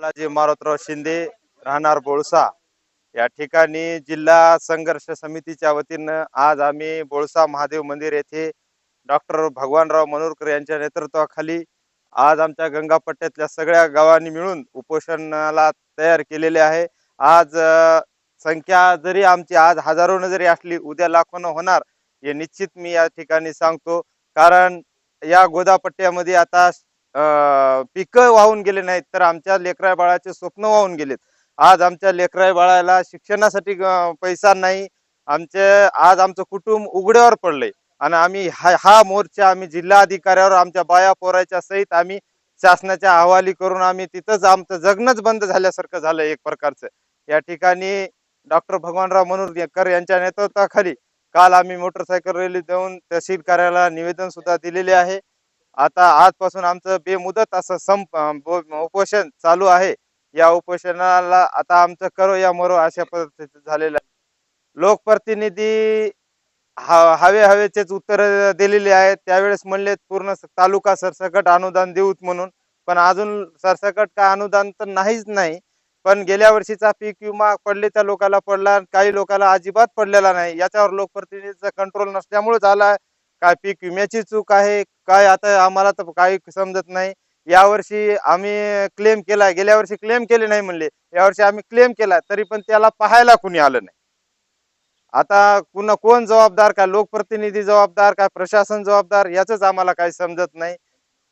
बालाजी मारोतराव शिंदे राहणार बोळसा. या ठिकाणी जिल्हा संघर्ष समितीच्या वतीनं आज आम्ही बोळसा महादेव मंदिर येथे डॉक्टर भगवानराव मनोरकर यांच्या नेतृत्वाखाली आज आमच्या गंगापट्ट्यातल्या सगळ्या गावांनी मिळून उपोषणाला तयार केलेले आहे. आज संख्या जरी आमची आज हजारोनं जरी असली उद्या लाखोनं होणार हे निश्चित मी या ठिकाणी सांगतो. कारण या गोदापट्ट्यामध्ये आता पिकं वाहून गेले नाहीत तर आमच्या लेकरा बाळाचे स्वप्न वाहून गेलेत. आज आमच्या लेकरा बाळाला शिक्षणासाठी पैसा नाही. आमचे आज आमचं कुटुंब उघड्यावर पडलंय. आणि आम्ही हा हा मोर्चा आम्ही जिल्हा अधिकाऱ्यावर आमच्या बाया पोराच्या सहित आम्ही शासनाच्या अहवाली करून आम्ही तिथंच आमचं जगणंच बंद झाल्यासारखं झालं एक प्रकारचं. या ठिकाणी डॉक्टर भगवानराव मनोरकर यांच्या नेतृत्वाखाली काल आम्ही मोटरसायकल रॅली देऊन तहसील कार्यालयाला निवेदन सुद्धा दिलेले आहे. आता आजपासून आमचं बेमुदत असं संप उपोषण चालू आहे. या उपोषणाला आता आमचं करो या मरो अशा पद्धतीचं झालेलं आहे. लोकप्रतिनिधी हा हवे हवेचेच उत्तर दिलेले आहेत. त्यावेळेस म्हणले पूर्ण तालुका सरसकट अनुदान देऊत म्हणून. पण अजून सरसकट का अनुदान तर नाहीच नाही. पण गेल्या वर्षीचा पीक विमा पडले त्या लोकाला पडला काही लोकाला अजिबात पडलेला नाही. याच्यावर लोकप्रतिनिधीचा कंट्रोल नसल्यामुळे झाला काय पीक विम्याची चूक आहे काय आता आम्हाला तर काही समजत नाही. यावर्षी आम्ही क्लेम केला गेल्या वर्षी क्लेम केले नाही म्हणले. यावर्षी आम्ही क्लेम केला तरी पण त्याला पाहायला कुणी आलं नाही. आता कुणा कोण जबाबदार का लोकप्रतिनिधी जबाबदार का प्रशासन जबाबदार याच आम्हाला काही समजत नाही.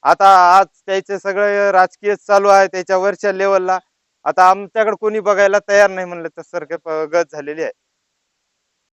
आता आज त्याचे सगळे राजकीय चालू आहे त्याच्या वरच्या लेवलला आता आमच्याकडे कोणी बघायला तयार नाही म्हणलं तर सारखे गत झालेली आहे.